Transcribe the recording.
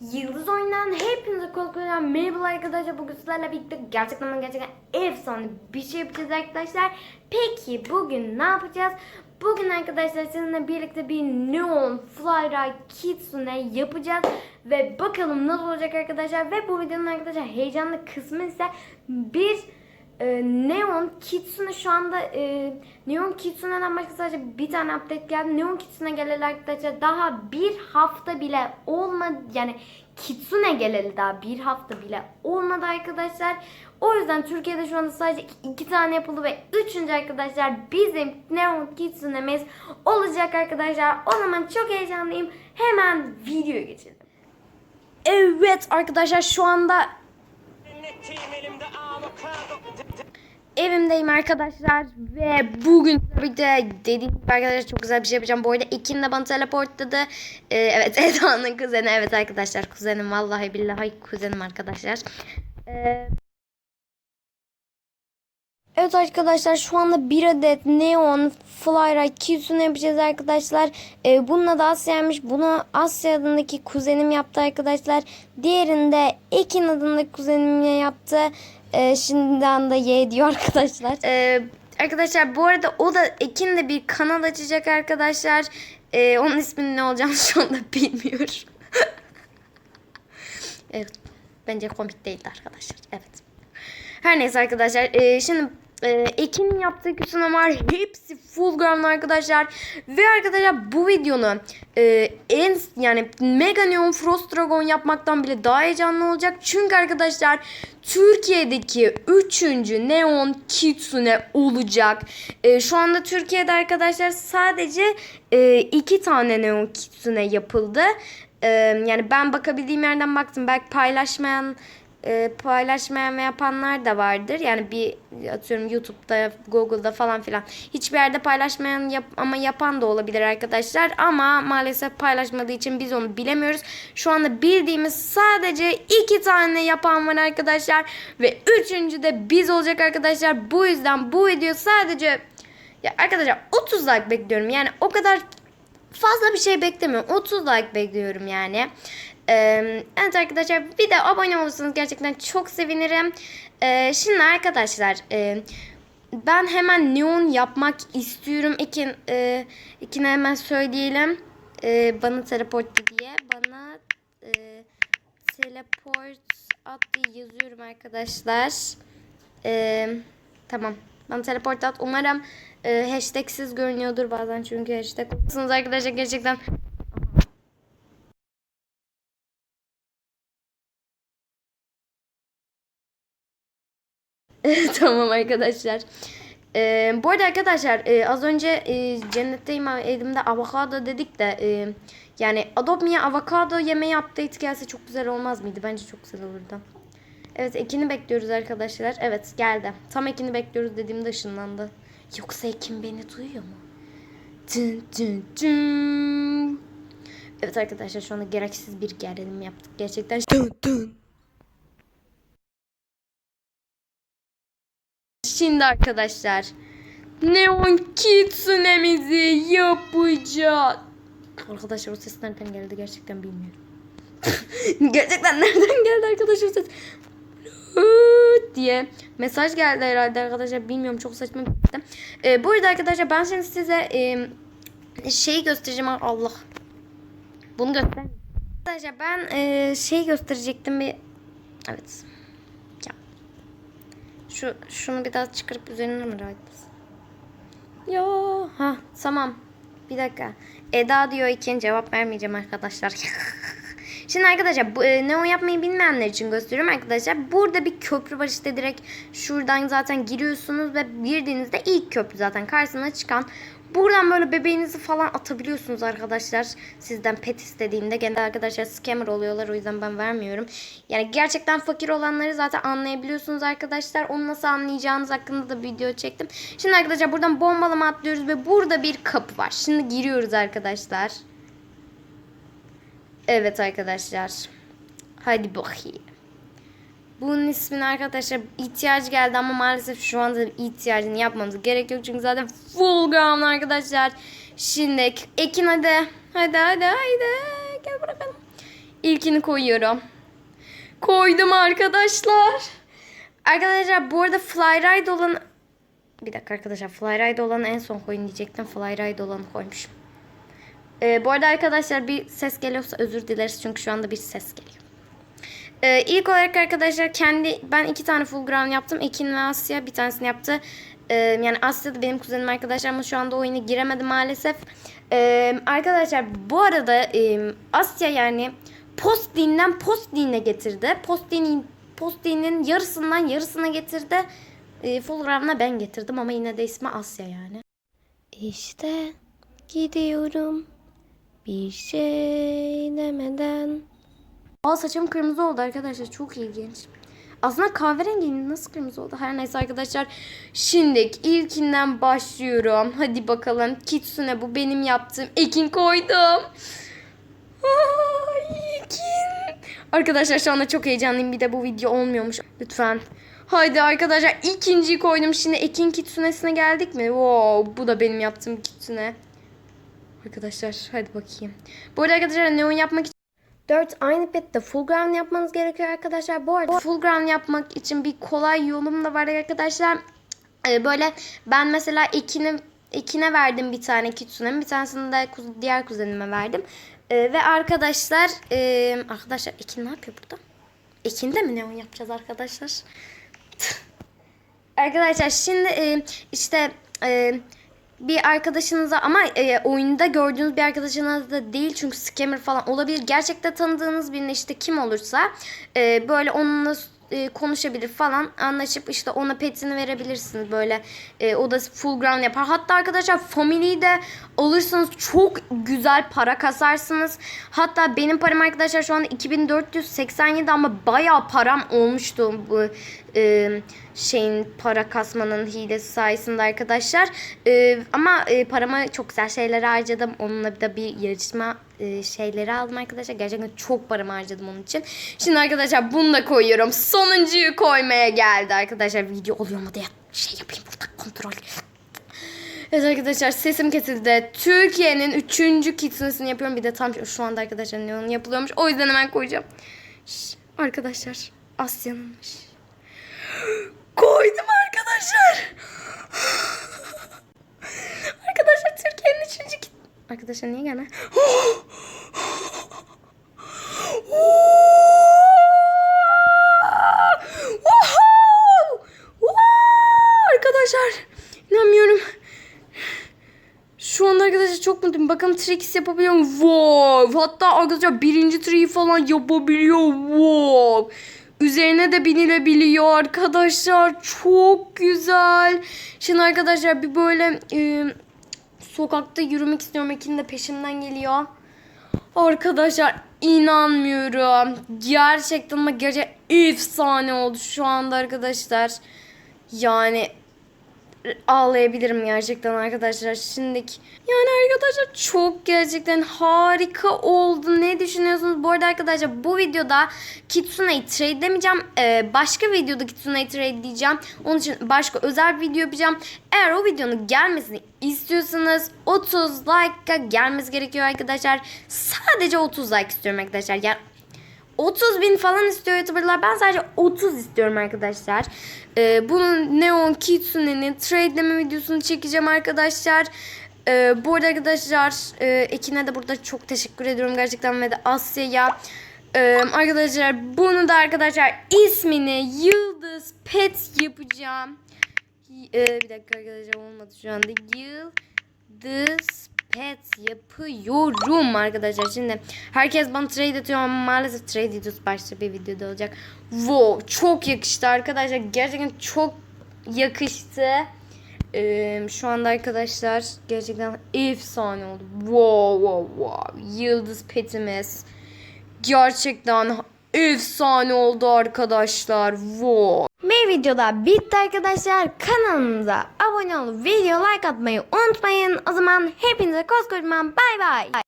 Yıldız Oyun'dan hepinize korkuyorum. Merhaba arkadaşlar. Bugün sizlerle birlikte gerçekten gerçekten efsane bir şey yapacağız arkadaşlar. Peki bugün ne yapacağız? Bugün arkadaşlar sizinle birlikte bir Neon Flyray Kitsune yapacağız. Ve bakalım nasıl olacak arkadaşlar. Ve bu videonun arkadaşlar heyecanlı kısmı ise bir e, Neon Kitsune şu anda e, Neon Kitsune'den başka sadece bir tane update geldi. Neon Kitsune geleli arkadaşlar daha bir hafta bile olmadı. Yani Kitsune geleli daha bir hafta bile olmadı arkadaşlar. O yüzden Türkiye'de şu anda sadece iki tane yapıldı ve üçüncü arkadaşlar bizim Neon Kitsune'miz olacak arkadaşlar. O zaman çok heyecanlıyım. Hemen videoya geçelim. Evet arkadaşlar şu anda Evimdeyim arkadaşlar ve bugün tabii de dediğim gibi arkadaşlar çok güzel bir şey yapacağım. Bu arada Ekin de bana teleportladı. Ee, evet Eda'nın kuzeni. Evet arkadaşlar kuzenim vallahi billahi kuzenim arkadaşlar. Ee, Evet arkadaşlar şu anda bir adet Neon Flyray Kitsune yapacağız arkadaşlar. Ee, bununla da Asya'ymış. Bunu Asya adındaki kuzenim yaptı arkadaşlar. Diğerini de Ekin adındaki kuzenimle yaptı. Ee, şimdiden de ye diyor arkadaşlar. Ee, arkadaşlar bu arada o da Ekin de bir kanal açacak arkadaşlar. Ee, onun isminin ne olacağını şu anda bilmiyorum. evet. Bence komik değildi arkadaşlar. Evet. Her neyse arkadaşlar. E, şimdi e, Ekin'in yaptığı küsüne var. Hepsi full ground arkadaşlar. Ve arkadaşlar bu videonun e, en yani Mega Neon Frost Dragon yapmaktan bile daha heyecanlı olacak. Çünkü arkadaşlar Türkiye'deki 3. Neon Kitsune olacak. E, şu anda Türkiye'de arkadaşlar sadece e, iki tane Neon Kitsune yapıldı. E, yani ben bakabildiğim yerden baktım. Belki paylaşmayan e, paylaşmayan ve yapanlar da vardır. Yani bir atıyorum YouTube'da, Google'da falan filan. Hiçbir yerde paylaşmayan yap, ama yapan da olabilir arkadaşlar. Ama maalesef paylaşmadığı için biz onu bilemiyoruz. Şu anda bildiğimiz sadece iki tane yapan var arkadaşlar. Ve üçüncü de biz olacak arkadaşlar. Bu yüzden bu video sadece ya arkadaşlar 30 like bekliyorum. Yani o kadar fazla bir şey beklemiyorum. 30 like bekliyorum yani. Evet arkadaşlar bir de abone olursanız gerçekten çok sevinirim. Şimdi arkadaşlar ben hemen neon yapmak istiyorum. İkin, e, ikine hemen söyleyelim. Bana teleport diye. Bana teleport at diye yazıyorum arkadaşlar. Tamam. Bana teleport at. Umarım e, hashtagsiz görünüyordur bazen çünkü hashtag arkadaşlar gerçekten tamam arkadaşlar. Ee, bu arada arkadaşlar e, az önce e, cennetteyim elimde avokado dedik de e, yani Adopt Me'ye avokado yemeği update gelse çok güzel olmaz mıydı? Bence çok güzel olurdu. Evet Ekin'i bekliyoruz arkadaşlar. Evet geldi. Tam Ekin'i bekliyoruz dediğimde ışınlandı. Yoksa Ekin beni duyuyor mu? Dın dın dın. Evet arkadaşlar şu anda gereksiz bir gerilim yaptık. Gerçekten dın dın. Şimdi arkadaşlar Neon Kitsune'mizi yapacağız. Arkadaşlar o ses nereden geldi gerçekten bilmiyorum. gerçekten nereden geldi arkadaşlar ses? diye mesaj geldi herhalde arkadaşlar bilmiyorum çok saçma gitti. Ee, bu arada arkadaşlar ben şimdi size e, şeyi göstereceğim Allah. Bunu göster. Arkadaşlar ben e, şey gösterecektim bir evet. Şu şunu bir daha çıkarıp üzerine mi rahatlasın? Yo, ha tamam. Bir dakika. Eda diyor ikinci cevap vermeyeceğim arkadaşlar. Şimdi arkadaşlar bu, e, neon yapmayı bilmeyenler için gösteriyorum arkadaşlar. Burada bir köprü var işte direkt şuradan zaten giriyorsunuz ve girdiğinizde ilk köprü zaten karşısına çıkan. Buradan böyle bebeğinizi falan atabiliyorsunuz arkadaşlar. Sizden pet istediğinde. Genelde arkadaşlar scammer oluyorlar o yüzden ben vermiyorum. Yani gerçekten fakir olanları zaten anlayabiliyorsunuz arkadaşlar. Onu nasıl anlayacağınız hakkında da video çektim. Şimdi arkadaşlar buradan bombalama atlıyoruz ve burada bir kapı var. Şimdi giriyoruz arkadaşlar. Evet arkadaşlar. Hadi bakayım. Bunun ismini arkadaşlar ihtiyacı geldi ama maalesef şu anda ihtiyacını yapmamız gerek yok. Çünkü zaten full ground arkadaşlar. Şimdi Ekin hadi. Hadi hadi hadi. Gel bırakalım. İlkini koyuyorum. Koydum arkadaşlar. Arkadaşlar bu arada Flyride olan... Bir dakika arkadaşlar Flyride olanı en son koyun diyecektim. Flyride olanı koymuşum. Ee, bu arada arkadaşlar bir ses geliyorsa özür dileriz. Çünkü şu anda bir ses geliyor. Ee, ilk olarak arkadaşlar kendi ben iki tane full ground yaptım. Ekin ve Asya bir tanesini yaptı. Ee, yani Asya da benim kuzenim arkadaşlar ama şu anda oyuna giremedi maalesef. Ee, arkadaşlar bu arada e, Asya yani post dinden post dine getirdi. Post dinin post dinin yarısından yarısına getirdi. Ee, full ground'a ben getirdim ama yine de ismi Asya yani. İşte gidiyorum bir şey demeden. Aa saçım kırmızı oldu arkadaşlar. Çok ilginç. Aslında kahverengi nasıl kırmızı oldu? Her neyse arkadaşlar. Şimdi ilkinden başlıyorum. Hadi bakalım. Kitsune bu benim yaptığım. Ekin koydum. Aa, Ekin. Arkadaşlar şu anda çok heyecanlıyım. Bir de bu video olmuyormuş. Lütfen. Haydi arkadaşlar ikinciyi koydum. Şimdi Ekin Kitsune'sine geldik mi? Wow, bu da benim yaptığım Kitsune. Arkadaşlar hadi bakayım. Bu arada arkadaşlar neon yapmak için 4 aynı pette full ground yapmanız gerekiyor arkadaşlar. Bu arada full ground yapmak için bir kolay yolum da var arkadaşlar. Ee, böyle ben mesela ikini ikine verdim bir tane kitsunemi. Bir tanesini de diğer kuzenime verdim. Ee, ve arkadaşlar e, arkadaşlar Ekin ne yapıyor burada? Ekin'de mi neon yapacağız arkadaşlar? Arkadaşlar şimdi e, işte e, bir arkadaşınıza ama e, oyunda gördüğünüz bir arkadaşınız da değil çünkü scammer falan olabilir. Gerçekten tanıdığınız birine işte kim olursa e, böyle onunla e, konuşabilir falan anlaşıp işte ona petini verebilirsiniz böyle e, o da full ground yapar. Hatta arkadaşlar family'yi de alırsanız çok güzel para kasarsınız. Hatta benim param arkadaşlar şu anda 2487 ama bayağı param olmuştu bu e, şeyin para kasmanın hilesi sayesinde arkadaşlar. E, ama e, paramı çok güzel şeylere harcadım. Onunla da bir yarışma e, şeyleri aldım arkadaşlar. Gerçekten çok paramı harcadım onun için. Şimdi arkadaşlar bunu da koyuyorum. Sonuncuyu koymaya geldi arkadaşlar. Video oluyor mu diye şey yapayım burada kontrol. Evet arkadaşlar sesim kesildi. Türkiye'nin üçüncü kitsunesini yapıyorum. Bir de tam şu anda arkadaşlar neon yapılıyormuş. O yüzden hemen koyacağım. Şş, arkadaşlar Asya'nınmış. Koydum arkadaşlar. arkadaşlar Türkiye'nin üçüncü kit... Arkadaşlar niye! Wow! Arkadaşlar inanmıyorum. Şu anda arkadaşlar çok mutluyum. Bakın tricks yapabiliyorum. Wow. Hatta arkadaşlar birinci trick'i falan yapabiliyor. Wow. Üzerine de binilebiliyor arkadaşlar. Çok güzel. Şimdi arkadaşlar bir böyle e, sokakta yürümek istiyorum. Ekin de peşimden geliyor. Arkadaşlar inanmıyorum. Gerçekten ama gerçekten efsane oldu şu anda arkadaşlar. Yani ağlayabilirim gerçekten arkadaşlar. Şimdiki yani arkadaşlar çok gerçekten harika oldu. Ne düşünüyorsunuz? Bu arada arkadaşlar bu videoda Kitsune'yi trade demeyeceğim. Ee, başka videoda Kitsune'yi trade diyeceğim. Onun için başka özel bir video yapacağım. Eğer o videonun gelmesini istiyorsanız 30 like'a gelmesi gerekiyor arkadaşlar. Sadece 30 like istiyorum arkadaşlar. Yani 30 bin falan istiyor YouTuber'lar. Ben sadece 30 istiyorum arkadaşlar. Ee, bunun Neon Kitsune'nin tradeleme videosunu çekeceğim arkadaşlar. Ee, bu arada arkadaşlar e, Ekin'e de burada çok teşekkür ediyorum gerçekten ve de Asya'ya. Ee, arkadaşlar bunu da arkadaşlar ismini Yıldız Pet yapacağım. Ee, bir dakika arkadaşlar olmadı şu anda. Yıldız pet yapıyorum arkadaşlar. Şimdi herkes bana trade atıyor ama maalesef trade videosu başka bir videoda olacak. Wow çok yakıştı arkadaşlar. Gerçekten çok yakıştı. Ee, şu anda arkadaşlar gerçekten efsane oldu. Wow wow wow. Yıldız petimiz. Gerçekten efsane oldu arkadaşlar. Wow. Bir videoda bitti arkadaşlar. Kanalımıza abone olup video like atmayı unutmayın. O zaman hepinize koskocaman bay bay.